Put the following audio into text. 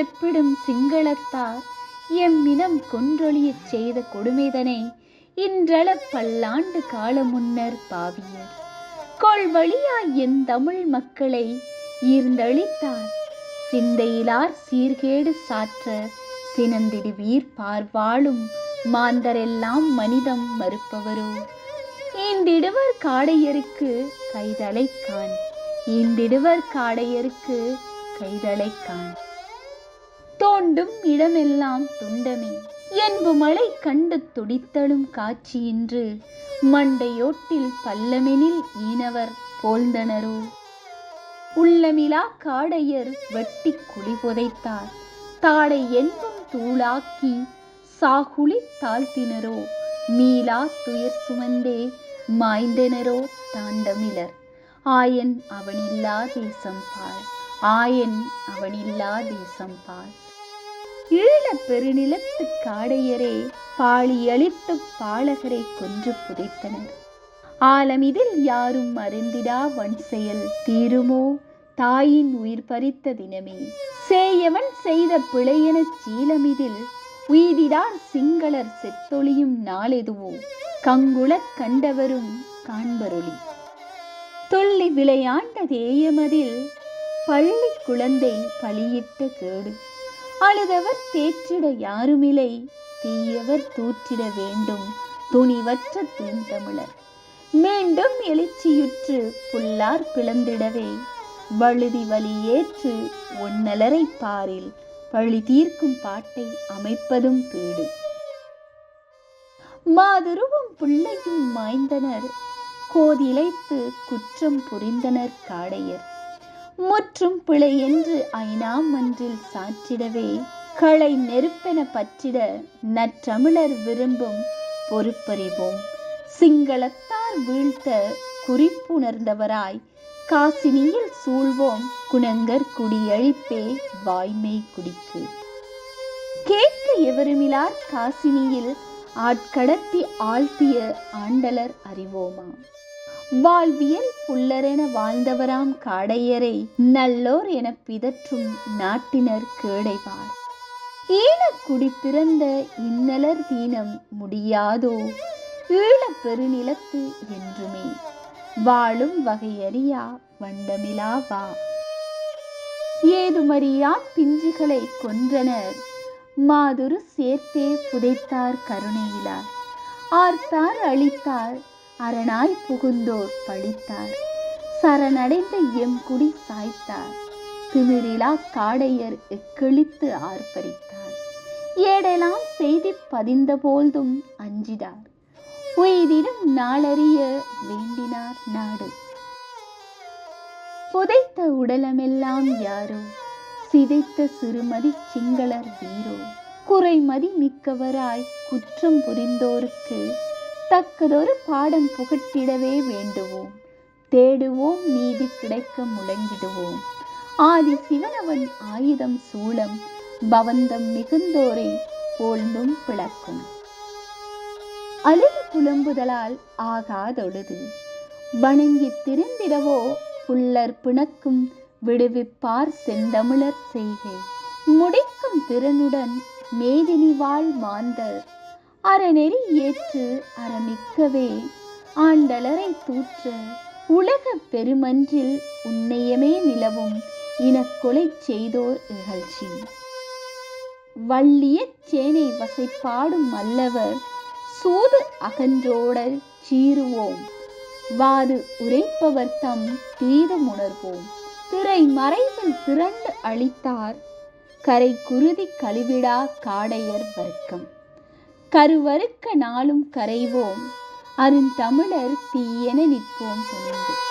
செப்பிடும் சிங்களத்தார் எம்மினம் கொன்றொழியச் செய்த கொடுமைதனை இன்றள பல்லாண்டு கால முன்னர் பாவியர். கொள்வழியாய் என் தமிழ் மக்களை ஈர்ந்தளித்தார் சிந்தையிலார் சீர்கேடு சாற்ற சினந்திடுவீர் பார்வாழும் மாந்தரெல்லாம் மனிதம் மறுப்பவரோ. ஈண்டிடுவர் காடையருக்கு கைதலை காண் ஈண்டிடுவர் காடையருக்கு கைதலை காண். தோண்டும் இடமெல்லாம் துண்டமே. என்பு மழை கண்டு துடித்தழும் காட்சியின்று மண்டையோட்டில் பல்லமெனில் ஈனவர் போழ்ந்தனரோ. உள்ளமிலா காடையர் வெட்டி குடி புதைத்தார். தாடை என்பும் தூளாக்கி சாகுளி தாழ்த்தினரோ. மீளா துயர் சுமந்தே மாய்ந்தனரோ தாண்டமிலர். ஆயன் அவனில்லா தேசம் பார் ஆயன் அவனில்லா தேசம் பார் ஈழப் பெருநிலத்து காடையரே பாழியளித்து பாலகரை கொன்று புதைத்தனர். ஆலம் இதில் யாரும் அறிந்திடா வன் செயல் தீருமோ? தாயின் உயிர் பறித்த தினமே. சேயவன் செய்த பிழையெனச் சீலமிதில் உய்திடார் சிங்களர் செத்தொழியும் நாளெதுவோ? கங்குளக் கண்டவரும் காண்பருளி. துள்ளி விளையாண்ட தேயமதில் பள்ளி குழந்தை பலியிட்ட கேடு. அழுதவர் தேற்றிட யாருமில்லை. தீயவர் தூற்றிட வேண்டும். துணிவற்ற தீந்தமிழர் மீண்டும் எழுச்சியுற்று புல்லார் பிளந்திடவே. வழுதி வலி ஏற்று ஒன்னலரை பாரில். பழி தீர்க்கும் பாட்டை அமைப்பதும் பீடு. மாதுருவும் பிள்ளையும் மாய்ந்தனர். கோதிலைத்து குற்றம் புரிந்தனர் காடையர். முற்றும் பிழை என்று ஐநாம் மன்றில் சாற்றிடவே. களை நெருப்பென பற்றிட நற்றமிழர் விரும்பும் பொறுப்பறிவோம். சிங்களத்தார் வீழ்த்த குறிப்புணர்ந்தவராய் காசினியில் சூழ்வோம். குணங்கர் குடியழிப்பே வாய்மை குடிக்கு. கேட்க எவருமிலார் காசினியில் ஆட்கடத்தி ஆழ்த்திய ஆண்டலர் அறிவோமா? வாழ்வியல் புல்லரென வாழ்ந்தவராம் காடையரை. நல்லோர் என பிதற்றும் நாட்டினர் கேடைவார். ஈழக்குடி பிறந்த இன்னலர் தீனம் முடியாதோ? ஈழப் பெருநிலத்து என்றுமே. வாழும் வகையறியா வண்டமிலாவா ஏதுமறியா பிஞ்சுகளை கொன்றனர். மாதுரு சேர்த்தே புதைத்தார் கருணையிலார். ஆர்த்தார் அழித்தார் அரணாய் புகுந்தோர் பழித்தார் சரணடைந்த எம்குடி சாய்த்தார். திமிரிலா காடையர் எக்கிழித்து ஆர்ப்பரித்தார். ஏடெல்லாம் செய்தி பதிந்த போல்தும் அஞ்சினார் உயிரிடம் நாளறிய வேண்டினார் நாடு. புதைத்த உடலமெல்லாம் யாரோ? சிதைத்த சிறுமதி சிங்களர் வீரோ? குறைமதி மிக்கவராய் குற்றம் புரிந்தோருக்கு தக்கதொரு பாடம் புகட்டிடவே வேண்டுவோம். தேடுவோம் நீதி கிடைக்க முழங்கிடுவோம். ஆதி சிவனவன் ஆயுதம் சூளம் பவந்தம் மிகுந்தோரை போழ்ந்தும் பிளக்கும். அழுது புலம்புதலால் ஆகாதொழுது. வணங்கித் திருந்திடவோ புல்லர் பிணக்கும் விடுவிப்பார் செந்தமிழர் செய்கை. முடிக்கும் திறனுடன் மேதினி வாழ் மாந்தர் அறநெறி ஏற்று அறமிக்கவே. ஆண்டலரை தூற்ற உலக பெருமன்றில் உன்னையமே நிலவும் இனக்கொலை செய்தோர் நிகழ்ச்சி வள்ளிய சேனை வசைப்பாடும் அல்லவர் சூது அகன்றோட சீருவோம் வாது உரைப்பவர் தம் தீதமுணர்வோம் திரை மறைவில் திரண்டு அளித்தார் கரை குருதி கழுவிடா காடையர் வர்க்கம். கருவறுக்க நாளும் கரைவோம். அருந்தமிழர் தீயென நிற்போம் துணிந்து.